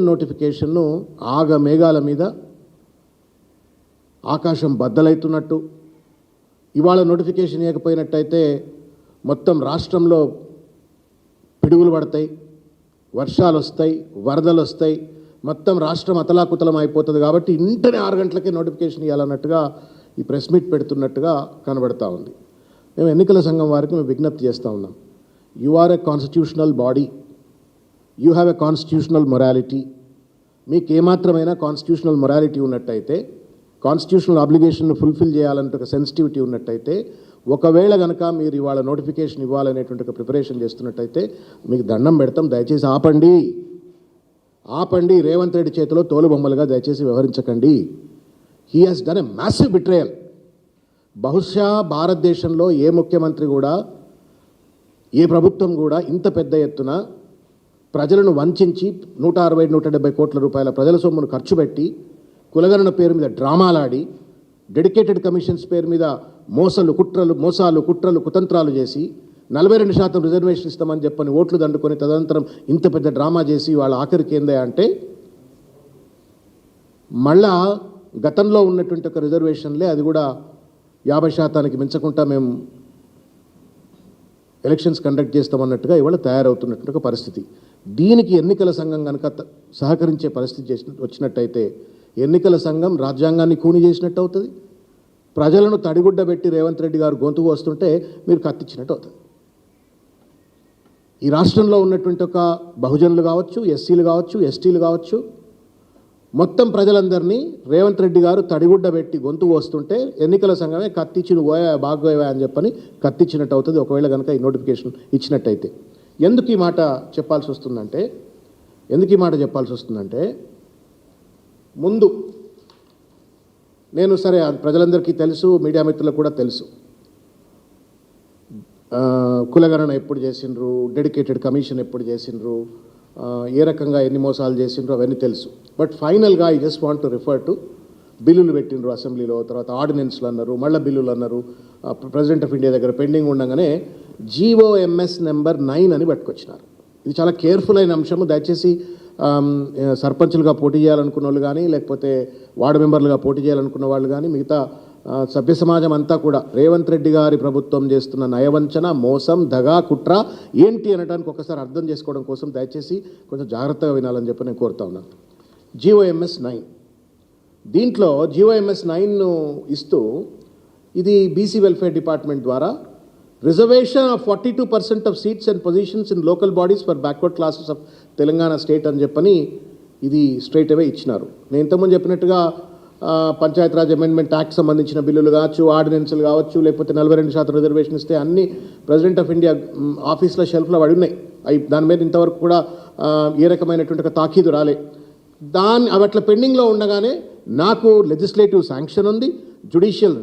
నోటిఫికేషన్ను ఆగ మేఘాల మీద ఆకాశం బద్దలైతున్నట్టు. ఇవాళ నోటిఫికేషన్ ఇవ్వకపోయినట్టయితే మొత్తం రాష్ట్రంలో పిడుగులు పడతాయి వర్షాలు వస్తాయి వరదలు వస్తాయి మొత్తం రాష్ట్రం అతలాకుతలం అయిపోతుంది కాబట్టి ఇంటనే ఆరు గంటలకే నోటిఫికేషన్ ఇవ్వాలన్నట్టుగా ఈ ప్రెస్ మీట్ పెడుతున్నట్టుగా కనబడతా ఉంది. మేము ఎన్నికల సంఘం వారికి మేము విజ్ఞప్తి చేస్తూ ఉన్నాం. You are a constitutional body. You have a constitutional morality మీకు ఏమాత్రమైనా కాన్స్టిట్యూషనల్ మొరాలిటీ ఉన్నట్టయితే కాన్స్టిట్యూషనల్ అబ్లిగేషన్ను ఫుల్ఫిల్ చేయాలంటే ఒక సెన్సిటివిటీ ఉన్నట్టయితే ఒకవేళ కనుక మీరు ఇవాళ నోటిఫికేషన్ ఇవ్వాలనేటువంటి ఒక ప్రిపరేషన్ చేస్తున్నట్టయితే మీకు దండం పెడతాం. దయచేసి ఆపండి. ఆపండి. రేవంత్ రెడ్డి చేతిలో తోలుబొమ్మలుగా దయచేసి వ్యవహరించకండి. He has done a massive betrayal బహుశా భారతదేశంలో ఏ ముఖ్యమంత్రి కూడా ఏ ప్రభుత్వం కూడా ఇంత పెద్ద ఎత్తున ప్రజలను వంచించి నూట అరవై నూట డెబ్బై కోట్ల రూపాయల ప్రజల సొమ్మును ఖర్చు పెట్టి కులగణన పేరు మీద డ్రామాలాడి డెడికేటెడ్ కమిషన్స్ పేరు మీద మోసలు కుట్రలు మోసాలు కుట్రలు కుతంత్రాలు చేసి నలభై రెండు శాతం రిజర్వేషన్ ఇస్తామని చెప్పని ఓట్లు దండుకొని తదనంతరం ఇంత పెద్ద డ్రామా చేసి వాళ్ళ ఆఖరికి ఏందే అంటే మళ్ళా గతంలో ఉన్నటువంటి ఒక రిజర్వేషన్లే అది కూడా యాభై శాతానికి మించకుండా మేము ఎలక్షన్స్ కండక్ట్ చేస్తామన్నట్టుగా ఇవాళ తయారవుతున్నటువంటి ఒక పరిస్థితి. దీనికి ఎన్నికల సంఘం కనుక సహకరించే పరిస్థితి చేసిన వచ్చినట్టయితే ఎన్నికల సంఘం రాజ్యాంగాన్ని కూని చేసినట్టు అవుతుంది. ప్రజలను తడిగుడ్డ పెట్టి రేవంత్ రెడ్డి గారు గొంతుకు వస్తుంటే మీరు కత్తిచ్చినట్టు అవుతుంది. ఈ రాష్ట్రంలో ఉన్నటువంటి ఒక బహుజనులు కావచ్చు ఎస్సీలు కావచ్చు ఎస్టీలు కావచ్చు మొత్తం ప్రజలందరినీ రేవంత్ రెడ్డి గారు తడిగుడ్డ పెట్టి గొంతు వస్తుంటే ఎన్నికల సంఘమే కత్తిచ్చిన పోయా బాగోయా అని చెప్పని కత్తిచ్చినట్టు అవుతుంది. ఒకవేళ కనుక ఈ నోటిఫికేషన్ ఇచ్చినట్టయితే ఎందుకు ఈ మాట చెప్పాల్సి వస్తుందంటే ఎందుకు ఈ మాట చెప్పాల్సి వస్తుందంటే ముందు నేను సరే ప్రజలందరికీ తెలుసు మీడియా మిత్రులకు కూడా తెలుసు. కులగణన ఎప్పుడు చేసిండ్రు డెడికేటెడ్ కమిషన్ ఎప్పుడు చేసిండ్రు ఏ రకంగా ఎన్ని మోసాలు చేసిండ్రు అవన్నీ తెలుసు. బట్ ఫైనల్గా I just want to refer to బిల్లులు పెట్టిండ్రు అసెంబ్లీలో తర్వాత ఆర్డినెన్స్లు అన్నారు మళ్ళీ బిల్లులు అన్నారు. ప్రెసిడెంట్ ఆఫ్ ఇండియా దగ్గర పెండింగ్ ఉండగానే G O M S number nine అని పట్టుకొచ్చినారు. ఇది చాలా కేర్ఫుల్ అయిన అంశము. దయచేసి సర్పంచ్లుగా సర్పంచులుగా పోటీ చేయాలనుకున్న వాళ్ళు కానీ లేకపోతే వార్డు మెంబర్లుగా పోటీ చేయాలనుకున్న వాళ్ళు కానీ మిగతా సభ్య సమాజం అంతా కూడా. రేవంత్ రెడ్డి గారి ప్రభుత్వం చేస్తున్న నయవంచన మోసం దగా కుట్ర ఏంటి అనడానికి ఒకసారి అర్థం చేసుకోవడం కోసం దయచేసి కొంచెం జాగ్రత్తగా వినాలని చెప్పి నేను కోరుతా ఉన్నాను G O M S nine. దీంట్లో జిఓఎంఎస్ నైన్ను ఇస్తూ ఇది బీసీ వెల్ఫేర్ డిపార్ట్మెంట్ ద్వారా reservation of forty two percent of seats and positions in local bodies for backward classes of Telangana state అని చెప్పని ఇది స్ట్రైట్ అవే ఇచ్చినారు. నేను ఇంతకుముందు చెప్పినట్టుగా పంచాయతీరాజ్ అమెండ్మెంట్ యాక్ట్ సంబంధించిన బిల్లులు కావచ్చు ఆర్డినెన్స్లు కావచ్చు లేకపోతే నలభై రెండు శాతం రిజర్వేషన్ ఇస్తే అన్ని ప్రెసిడెంట్ ఆఫ్ ఇండియా ఆఫీస్లో షెల్ఫ్లో పడి ఉన్నాయి. అవి దాని మీద ఇంతవరకు కూడా ఏ రకమైనటువంటి ఒక తాకీదు రాలే. దాన్ని అవి అట్లా పెండింగ్లో ఉండగానే నాకు లెజిస్లేటివ్ శాంక్షన్ ఉంది జుడిషియల్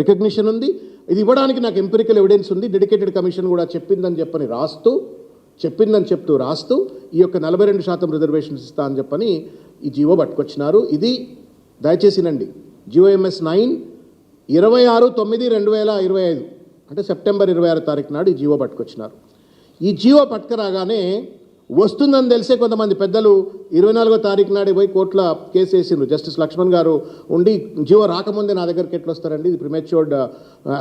రికగ్నిషన్ ఉంది. ఇది ఇవ్వడానికి నాకు ఎంపిరికల్ ఎవిడెన్స్ ఉంది డెడికేటెడ్ కమిషన్ కూడా చెప్పిందని చెప్పని రాస్తూ చెప్పిందని చెప్తూ రాస్తూ ఈ యొక్క నలభై రెండు శాతం రిజర్వేషన్స్ ఇస్తా అని చెప్పని ఈ జీవో పట్టుకొచ్చినారు. ఇది దయచేసి నండి జిఓఎంఎస్ నైన్ ఇరవై ఆరు తొమ్మిది రెండు వేల ఇరవై ఐదు. అంటే సెప్టెంబర్ ఇరవై ఆరు తారీఖు నాడు ఈ జీవో పట్టుకొచ్చినారు. ఈ జీవో పట్టుకురాగానే వస్తుందని తెలిసే కొంతమంది పెద్దలు ఇరవై నాలుగో తారీఖు నాడు పోయి కోర్టుల కేసు వేసిండ్రు. జస్టిస్ లక్ష్మణ్ గారు ఉండి జీవో రాకముందే నా దగ్గరికి ఎట్లా వస్తారండి ఇది ప్రిమెచ్యూర్డ్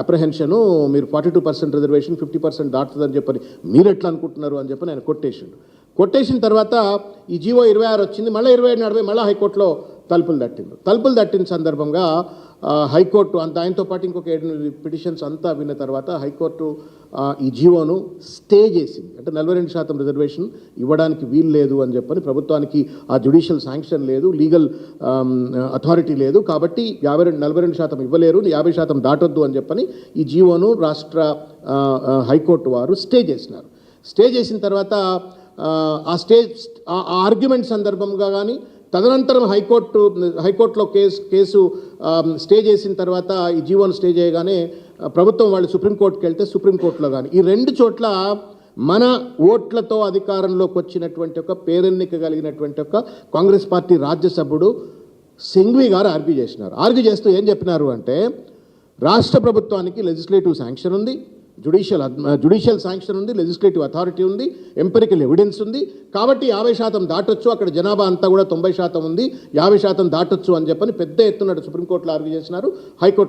అప్రహెన్షను uh, మీరు forty two percent reservation fifty percent దాటుతుందని చెప్పని మీరు ఎట్లా అనుకుంటున్నారు అని చెప్పి నేను కొట్టేసిండు. కొట్టేసిన తర్వాత ఈ జీవో ఇరవై ఆరు వచ్చింది. మళ్ళీ ఇరవై ఏడు నడిపోయి మళ్ళీ హైకోర్టులో తలుపులు తట్టిండ్రు తలుపులు తట్టిన సందర్భంగా హైకోర్టు అంత ఆయనతో పాటు ఇంకొక ఏడు పిటిషన్స్ అంతా విన్న తర్వాత హైకోర్టు ఈ జీవోను స్టే చేసింది. అంటే నలభై రెండు శాతం రిజర్వేషన్ ఇవ్వడానికి వీలు లేదు అని చెప్పని ప్రభుత్వానికి ఆ జ్యుడిషియల్ శాంక్షన్ లేదు లీగల్ అథారిటీ లేదు కాబట్టి యాభై రెండు నలభై రెండు శాతం ఇవ్వలేరు యాభై శాతం దాటొద్దు అని చెప్పని ఈ జీవోను రాష్ట్ర హైకోర్టు వారు స్టే చేసినారు. స్టే చేసిన తర్వాత ఆ, ఆ స్టే ఆ ఆర్గ్యుమెంట్ సందర్భంగా కానీ తదనంతరం హైకోర్టు హైకోర్టులో కేసు కేసు స్టే చేసిన తర్వాత ఈ జీవోను స్టే చేయగానే ప్రభుత్వం వాళ్ళు సుప్రీంకోర్టుకి వెళ్తే సుప్రీంకోర్టులో కానీ ఈ రెండు చోట్ల మన ఓట్లతో అధికారంలోకి వచ్చినటువంటి ఒక పేరెన్నిక కలిగినటువంటి ఒక కాంగ్రెస్ పార్టీ రాజ్యసభ్యుడు సింఘ్వి గారు ఆర్గ్యూ చేసినారు. ఆర్గ్యూ చేస్తూ ఏం చెప్పినారు అంటే రాష్ట్ర ప్రభుత్వానికి లెజిస్లేటివ్ శాంక్షన్ ఉంది. జుడిషియల్ జుడిషియల్ శాంక్షన్ ఉంది లెజిస్లేటివ్ అథారిటీ ఉంది ఎంపెరికల్ ఎవిడెన్స్ ఉంది. కాబట్టి యాభై శాతం దాటొచ్చు అక్కడ జనాభా అంతా కూడా తొంభై శాతం ఉంది. యాభై శాతం దాటొచ్చు అని చెప్పని పెద్ద ఎత్తున సుప్రీంకోర్టులో ఆర్గ్యూ చేసినారు. హైకోర్టు